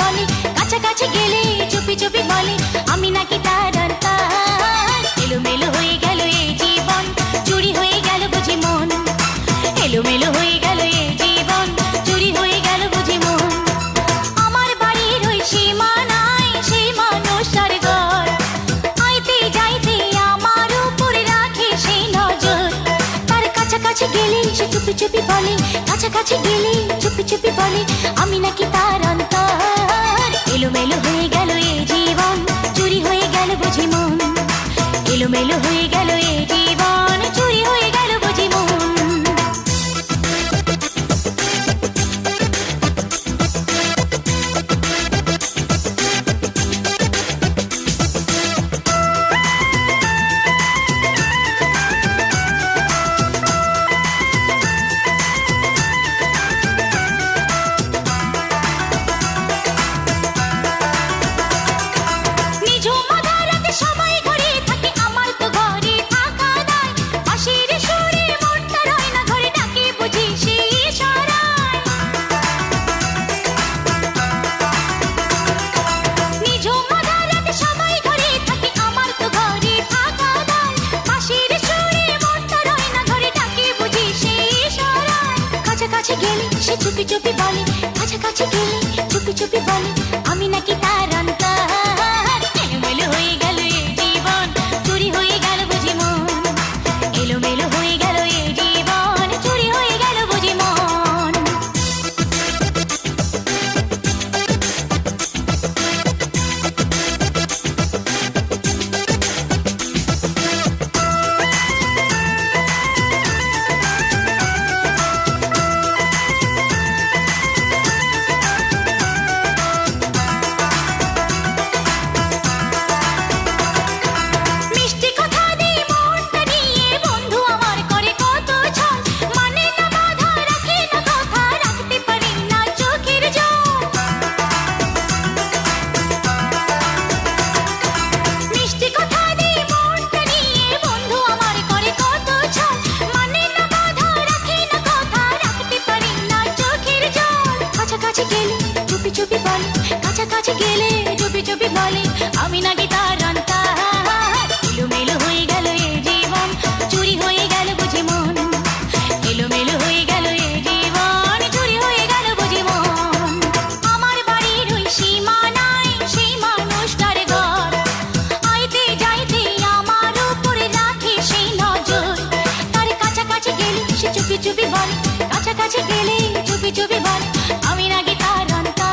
বলে। কাছাকাছি গেলে চুপি চুপি বলে, আমি নাকি তার অন্তর এলোমেলো হয়ে গেল এই জীবন, চুরি হয়ে গেল বুঝি মন। এলোমেলো হয়ে গেল এই জীবন, চুরি হয়ে গেল বুঝি মন। আমার বাড়ির ওই সীমানায় সেই মানুষটার ঘর। আইতে যাইতে আমার উপরে রাখে সেই নজর। তার কাছাকাছি গেলে সে চুপি চুপি বলে, কাছাকাছি গেলে চুপি চুপি বলে, আমি নাকি তার অন্তর এলোমেলো হয়ে গেল এই জীবন চুরি হয়ে গেল বুঝি মন এলোমেলো হয়ে গেল কাছাকাছি গেলে সে চুপি চুপি বলে কাছাকাছি গেলে চুপি চুপি বলে আমি নাকি তার চুপি বলে কাছাকাছি গেলে চুপি চুপি বলে, আমি নাকি তার অন্তর এলোমেলো হয়ে গেল এই জীবন, চুরি হয়ে গেল বুঝি মন। এলোমেলো হয়ে গেল এই জীবন, চুরি হয়ে গেল বুঝি মন। আমার বাড়ির ওই সীমানায় সেই মানুষটার ঘর। আইতে আমার কাছাকাছি গেলে সে চুপি চুপি বলে, কাছাকাছি গেলে চুপি চুপি বলে, আমি নাকি তার অন্তর